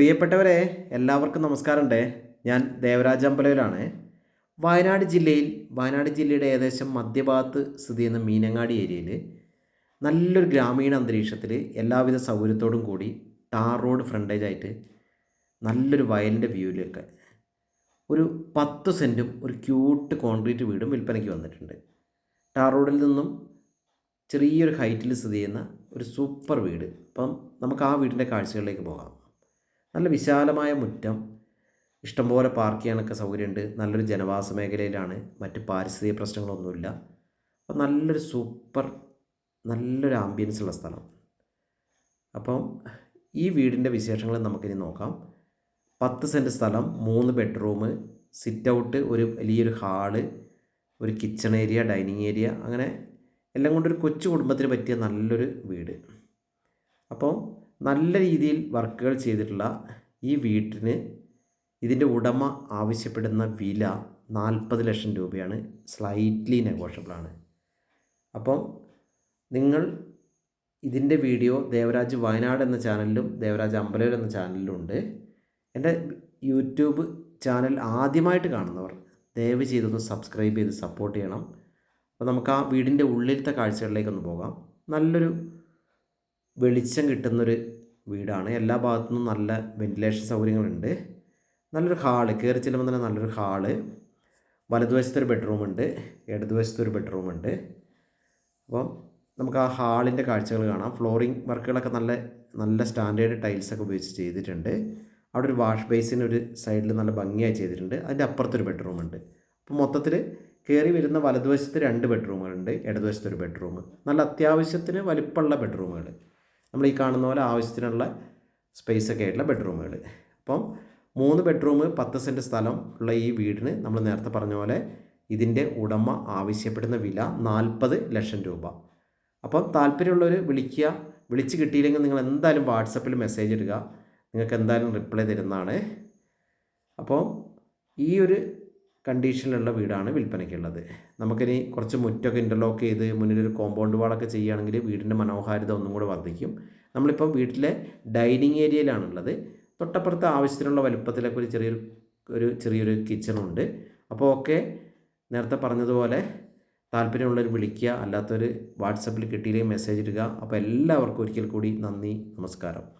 പ്രിയപ്പെട്ടവരെ എല്ലാവർക്കും നമസ്കാരമുണ്ട്. ഞാൻ ദേവരാജ അമ്പലവിലാണ്. വയനാട് ജില്ലയിൽ വയനാട് ജില്ലയുടെ ഏകദേശം മധ്യഭാഗത്ത് സ്ഥിതി ചെയ്യുന്ന മീനങ്ങാടി ഏരിയയിൽ നല്ലൊരു ഗ്രാമീണ അന്തരീക്ഷത്തിൽ എല്ലാവിധ സൗകര്യത്തോടും കൂടി ടാർ റോഡ് ഫ്രണ്ടേജ് ആയിട്ട് നല്ലൊരു വയലിന്റെ വ്യൂവിലൊക്കെ ഒരു പത്ത് സെന്റും ഒരു ക്യൂട്ട് കോൺക്രീറ്റ് വീടും വിൽപ്പനയ്ക്ക് വന്നിട്ടുണ്ട്. ടാർ റോഡിൽ നിന്നും ചെറിയൊരു ഹൈറ്റിൽ സ്ഥിതി ചെയ്യുന്ന ഒരു സൂപ്പർ വീട്. അപ്പം നമുക്ക് ആ വീടിന്റെ കാഴ്ചകളിലേക്ക് പോകാം. നല്ല വിശാലമായ മുറ്റം ഇഷ്ടംപോലെ പാർക്ക് ചെയ്യാനൊക്കെ സൗകര്യമുണ്ട്. നല്ലൊരു ജനവാസ മേഖലയിലാണ്. മറ്റ് പാരിസ്ഥിതിക പ്രശ്നങ്ങളൊന്നുമില്ല. അപ്പം നല്ലൊരു സൂപ്പർ നല്ലൊരു ആംബിയൻസ് ഉള്ള സ്ഥലം. അപ്പം ഈ വീടിന്റെ വിശേഷങ്ങൾ നമുക്കിനി നോക്കാം. പത്ത് സെന്റ് സ്ഥലം മൂന്ന് ബെഡ്റൂം സിറ്റ് ഔട്ട് ഒരു വലിയൊരു ഹാൾ ഒരു കിച്ചൺ ഏരിയ ഡൈനിങ് ഏരിയ അങ്ങനെ എല്ലാം കൊണ്ടൊരു കൊച്ചു കുടുംബത്തിന് പറ്റിയ നല്ലൊരു വീട്. അപ്പോൾ നല്ല രീതിയിൽ വർക്കുകൾ ചെയ്തിട്ടുള്ള ഈ വീട്ടിന് ഇതിന്റെ ഉടമ ആവശ്യപ്പെടുന്ന വില നാൽപ്പത് ലക്ഷം രൂപയാണ്. സ്ലൈറ്റ്ലി നെഗോഷ്യബിളാണ് അപ്പം നിങ്ങൾ ഇതിന്റെ വീഡിയോ ദേവരാജ് വയനാട് എന്ന ചാനലിലും ദേവരാജ് അമ്പലൂർ എന്ന ചാനലിലും ഉണ്ട്. എന്റെ യൂട്യൂബ് ചാനൽ ആദ്യമായിട്ട് കാണുന്നവർ ദയവ് ചെയ്തൊന്ന് സബ്സ്ക്രൈബ് ചെയ്ത് സപ്പോർട്ട് ചെയ്യണം. അപ്പോൾ നമുക്ക് ആ വീടിന്റെ ഉള്ളിലത്തെ കാഴ്ചകളിലേക്കൊന്ന് പോകാം. നല്ലൊരു വെളിച്ചം കിട്ടുന്നൊരു വീടാണ്. എല്ലാ ഭാഗത്തുനിന്നും നല്ല വെന്റിലേഷൻ സൗകര്യങ്ങളുണ്ട്. നല്ലൊരു ഹാൾ കയറി ചെല്ലുമ്പോൾ തന്നെ നല്ലൊരു ഹാൾ വലതുവശത്തൊരു ബെഡ്റൂമുണ്ട് ഇടതുവശത്തൊരു ബെഡ്റൂമുണ്ട് അപ്പം നമുക്ക് ആ ഹാളിന്റെ കാഴ്ചകൾ കാണാം. ഫ്ലോറിംഗ് വർക്കുകളൊക്കെ നല്ല നല്ല സ്റ്റാൻഡേർഡ് ടൈൽസൊക്കെ ഉപയോഗിച്ച് ചെയ്തിട്ടുണ്ട്. അവിടെ ഒരു വാഷ് ബേസിന് ഒരു സൈഡിൽ നല്ല ഭംഗിയായി ചെയ്തിട്ടുണ്ട്. അതിന്റെ അപ്പുറത്തൊരു ബെഡ്റൂമുണ്ട് അപ്പോൾ മൊത്തത്തിൽ കയറി വരുന്ന വലതുവശത്ത് രണ്ട് ബെഡ്റൂമുകളുണ്ട് ഇടതുവശത്തൊരു ബെഡ്റൂം നല്ല അത്യാവശ്യത്തിന് വലിപ്പമുള്ള ബെഡ്റൂമുകൾ നമ്മൾ ഈ കാണുന്ന പോലെ ആവശ്യത്തിനുള്ള സ്പേസ് ഒക്കെ ആയിട്ടുള്ള ബെഡ്റൂമുകൾ. അപ്പം മൂന്ന് ബെഡ്റൂം പത്ത് സെന്റ് സ്ഥലം ഉള്ള ഈ വീടിന് നമ്മൾ നേരത്തെ പറഞ്ഞ പോലെ ഇതിന്റെ ഉടമ ആവശ്യപ്പെടുന്ന വില നാൽപ്പത് ലക്ഷം രൂപ. അപ്പം താല്പര്യമുള്ളവർ വിളിക്കുക. വിളിച്ച് കിട്ടിയില്ലെങ്കിൽ നിങ്ങൾ എന്തായാലും വാട്സപ്പിൽ മെസ്സേജ് ഇടുക. നിങ്ങൾക്ക് എന്തായാലും റിപ്ലൈ തരുന്നതാണ്. അപ്പോൾ ഈ ഒരു കണ്ടീഷനിലുള്ള വീടാണ് വിൽപ്പനയ്ക്കുള്ളത്. നമുക്കിനി കുറച്ച് മുറ്റൊക്കെ ഇന്റർലോക്ക് ചെയ്ത് മുന്നിലൊരു കോമ്പൗണ്ട് വാളൊക്കെ ചെയ്യുകയാണെങ്കിൽ വീടിന്റെ മനോഹാരിത ഒന്നും കൂടെ വർദ്ധിക്കും. നമ്മളിപ്പം വീട്ടിലെ ഡൈനിങ് ഏരിയയിലാണുള്ളത് തൊട്ടപ്പുറത്ത് ആവശ്യത്തിനുള്ള വലുപ്പത്തിലൊക്കെ ഒരു ചെറിയൊരു ഒരു ചെറിയൊരു കിച്ചണുണ്ട് അപ്പോൾ ഒക്കെ നേരത്തെ പറഞ്ഞതുപോലെ താല്പര്യമുള്ളവർ വിളിക്കുക അല്ലാത്തവർ വാട്സപ്പിൽ കിട്ടിയില്ലെങ്കിൽ മെസ്സേജ് ഇടുക. അപ്പോൾ എല്ലാവർക്കും ഒരിക്കൽ കൂടി നന്ദി നമസ്കാരം.